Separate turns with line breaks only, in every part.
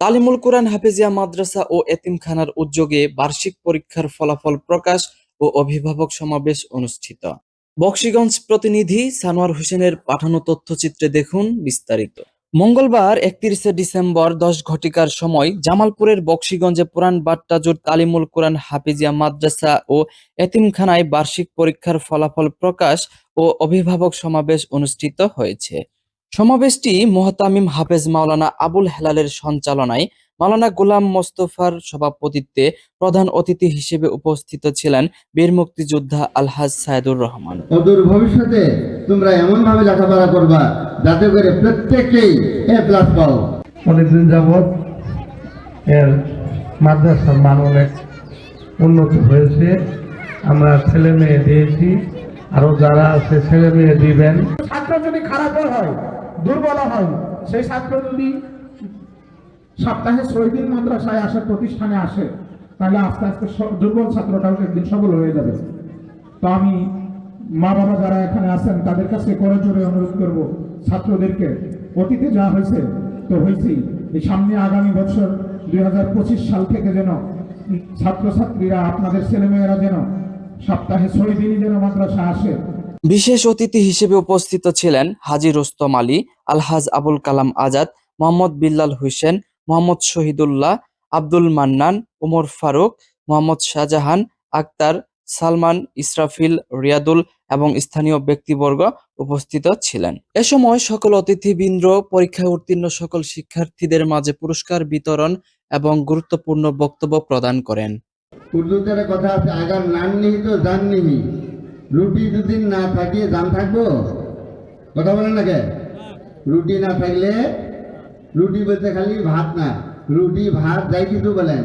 তালিমুল কোরআন হাফেজিয়া মাদ্রাসা ও এতিমখানার উদ্যোগে বার্ষিক পরীক্ষার ফলাফল প্রকাশ ও অভিভাবক সমাবেশ অনুষ্ঠিত। বক্সিগঞ্জ প্রতিনিধি সানোয়ার হোসেনের পাঠানো তথ্যচিত্রে দেখুন বিস্তারিত। মঙ্গলবার একত্রিশে ডিসেম্বর দশ ঘটিকার সময় জামালপুরের বক্সিগঞ্জে পুরান বাট্টাজুর তালিমুল কোরআন হাফিজিয়া মাদ্রাসা ও এতিমখানায় বার্ষিক পরীক্ষার ফলাফল প্রকাশ ও অভিভাবক সমাবেশ অনুষ্ঠিত হয়েছে। সমাবেশটি মোহতামিম হাফেজ মাওলানা আবুল হেলালের সঞ্চালনায় মাওলানা গোলাম মোস্তফার সভাপতিত্বে প্রধান অতিথি হিসেবে উপস্থিত ছিলেন বীর মুক্তিযোদ্ধা আলহাজ সাইদুর রহমান।
অদূর ভবিষ্যতে তোমরা এমন ভাবে লেখাপড়া করবা যাতে করে প্রত্যেককেই এ প্লাস পাও।
অনেকদিন যাবৎ এর মাদ্রাসার মান অনেক উন্নত হয়েছে। আমরা ছেলে মেয়ে দিয়েছি। আরও যারা আছে ছেলে মেয়ে দিবেন।
ছাত্র যদি খারাপ হয় দুর্বল হয়। সেই ছাত্র যদি সপ্তাহে ছয় দিন মাদ্রাসায় আসে, প্রতিষ্ঠানে আসে, তাহলে আস্তে আস্তে দুর্বল ছাত্রটাও একদিন সবল হয়ে যাবে। তো আমি মা বাবা যারা এখানে আছেন, তাদের কাছে করে জোরে অনুরোধ করব ছাত্রদেরকে, অতীতে যা হয়েছে, তো হয়েছেই। এই সামনে আগামী বছর দুই হাজার পঁচিশ সাল থেকে যেন ছাত্রছাত্রীরা, আপনাদের ছেলেমেয়েরা যেন সপ্তাহে ছয় দিনই যেন মাদ্রাসা আসে
বিশেষ অতিথি হিসেবে উপস্থিত ছিলেন হাজি রোস্তম আলী, আলহাজ আবুল কালাম আজাদ, মোহাম্মদ বিল্লাল হুসেন, মোহাম্মদ শহীদুল্লাহ, আব্দুল মান্নান, উমর ফারুক, মোহাম্মদ শাহজাহান, আক্তার সালমান ইসরাফিল, রিয়াদুল এবং স্থানীয় ব্যক্তিবর্গ উপস্থিত ছিলেন। এ সময় সকল অতিথিবৃন্দ, পরীক্ষায় উত্তীর্ণ সকল শিক্ষার্থীদের মাঝে পুরস্কার বিতরণ এবং গুরুত্বপূর্ণ বক্তব্য প্রদান করেন।
উর্দুতে কথা আছে আগার নান নিহি তো জান রুটি যদি না থাকে জান থাকব? কথা বলেন না কে? রুটি না থাকলে, রুটি বলতে খালি ভাত না। রুটি, ভাত যাই কিছু বলেন।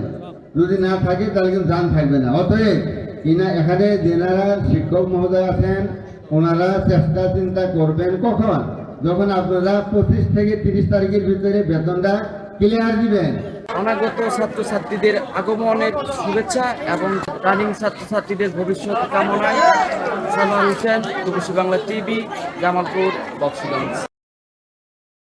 যদি না থাকে তাহলে কিন্তু জান থাকবে না। অতএব ইনা এখানে যেনারা শিক্ষক মহোদয় আছেন, ওনারা চেষ্টা চিন্তা করবেন কখন? যখন আপনারা পঁচিশ থেকে তিরিশ তারিখের ভিতরে বেতনটা ক্লিয়ার দিবেন
অনাগত ছাত্রছাত্রীদের আগমনের শুভেচ্ছা এবং রানিং ছাত্রছাত্রীদের ভবিষ্যৎ কামনায় সালমান হোসেন বাংলা টিভি, জামালপুর, বক্সগঞ্জ।